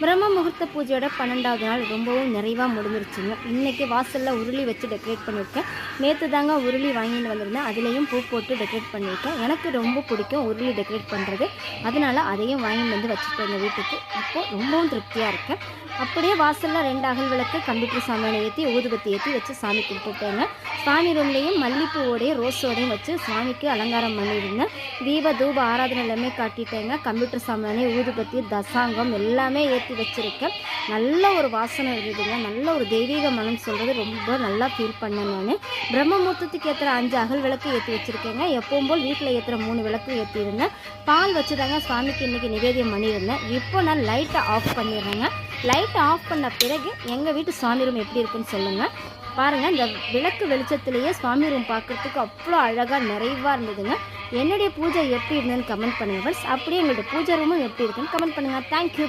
பிரம்ம முகூர்த்த பூஜையோட பன்னெண்டாவது நாள் ரொம்பவும் நிறைவாக முடிஞ்சிருச்சுங்க. இன்றைக்கி வாசலில் உருளி வச்சு டெக்கரேட் பண்ணியிருக்கேன் நேற்று தாங்க உருளி வாங்கிட்டு வந்திருந்தேன். அதுலேயும் பூ போட்டு டெக்கரேட் பண்ணியிருக்கேன் எனக்கு ரொம்ப பிடிக்கும் உருளி டெக்கரேட் பண்ணுறது அதனால் அதையும் வாங்கிட்டு வந்து வச்சுட்டு எங்கள் வீட்டுக்கு. இப்போது ரொம்பவும் திருப்தியாக இருக்கேன். அப்படியே வாசலில் ரெண்டு அகல் விளக்கு கம்ப்யூட்டர் சாமியான ஏற்றி ஊதுபத்தி ஏற்றி வச்சு சாமி கும்பிட்டுட்டேங்க. சாமி ரூம்லேயும் மல்லிப்பூவோடையும் ரோஸோடையும் வச்சு சாமிக்கு அலங்காரம் பண்ணியிருந்தேன். தீப தூப ஆராதனை எல்லாமே காட்டிட்டேங்க. கம்ப்யூட்டர் சாமானே ஊதுபத்தி தசாங்கம் எல்லாமே ஏற்றி வச்சுருக்கேன். நல்ல ஒரு வாசனை இருந்ததுங்க. நல்ல ஒரு தெய்வீக மனம் சொல்கிறது ரொம்ப நல்லா ஃபீல் பண்ணேன் நான். பிரம்மமூர்த்தத்துக்கு ஏற்றுற அஞ்சு அகல் விளக்கு ஏற்றி வச்சுருக்கேங்க. எப்பவும் போல் வீட்டில் ஏற்றுற மூணு விளக்கு ஏற்றியிருந்தேன் பால் வச்சு தாங்க சாமிக்கு இன்றைக்கி நிவேதியம் பண்ணியிருந்தேன். இப்போ நான் லைட்டை ஆஃப் பண்ணிடுறேங்க. லைட்டை ஆஃப் பண்ண பிறகு எங்கள் வீட்டு சாமி ரூம் எப்படி இருக்குன்னு சொல்லுங்கள் பாருங்கள் இந்த விளக்கு வெளிச்சத்திலேயே சுவாமி ரூம் பார்க்குறதுக்கு அவ்வளோ அழகாக நிறைவாக இருந்ததுங்க. என்னுடைய பூஜை எப்படி இருந்ததுன்னு கமெண்ட் பண்ணுங்கள் அப்படியே எங்களுடைய பூஜை ரூமும் எப்படி இருக்குன்னு கமெண்ட் பண்ணுங்கள் தேங்க்யூ